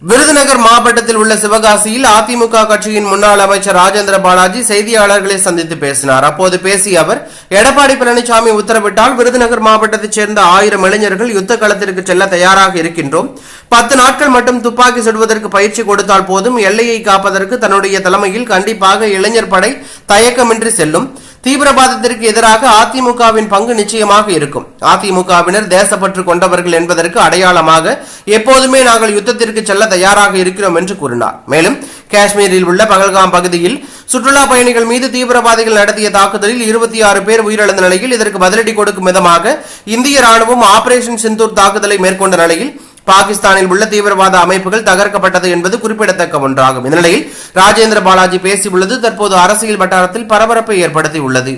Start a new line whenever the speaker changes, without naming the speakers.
விருதுநகர் மாவட்டத்தில் உள்ள சிவகாசியில் அதிமுக கட்சியின் முன்னாள் அமைச்சர் ராஜேந்திர பாலாஜி செய்தியாளர்களை சந்தித்து பேசினார். அப்போது பேசிய அவர் எடப்பாடி பழனிசாமி உத்தரவிட்டால் விருதுநகர் மாவட்டத்தைச் சேர்ந்த ஆயிரம் இளைஞர்கள் யுத்த களத்திற்கு செல்ல தயாராக இருக்கின்றோம். பத்து நாட்கள் மட்டும் துப்பாக்கி சுடுவதற்கு பயிற்சி கொடுத்தால் போதும். எல்லையை காப்பதற்கு தன்னுடைய தலைமையில் கண்டிப்பாக இளைஞர் படை தயக்கமின்றி செல்லும். தீவிரவாதத்திற்கு எதிராக அதிமுகவின் பங்கு நிச்சயமாக இருக்கும். அதிமுகவினர் தேசப்பற்று கொண்டவர்கள் என்பதற்கு அடையாளமாக எப்போதுமே நாங்கள் யுத்தத்திற்கு செல்ல தயாராக இருக்கிறோம் என்று கூறினார். மேலும் காஷ்மீரில் உள்ள பகல்காம் பகுதியில் சுற்றுலா பயணிகள் மீது தீவிரவாதிகள் நடத்திய தாக்குதலில் இருபத்தி ஆறு பேர் உயிரிழந்த நிலையில் இதற்கு பதிலடி கொடுக்கும் விதமாக இந்திய ராணுவம் ஆபரேஷன் சிந்தூர் தாக்குதலை மேற்கொண்ட நிலையில் பாகிஸ்தானில் உள்ள தீவிரவாத அமைப்புகள் தகர்க்கப்பட்டது என்பது குறிப்பிடத்தக்க ஒன்றாகும். இந்த நிலையில் ராஜேந்திர பாலாஜி பேசியுள்ளது. தற்போது அரசியல் வட்டாரத்தில் பரபரப்பை ஏற்படுத்தியுள்ளது.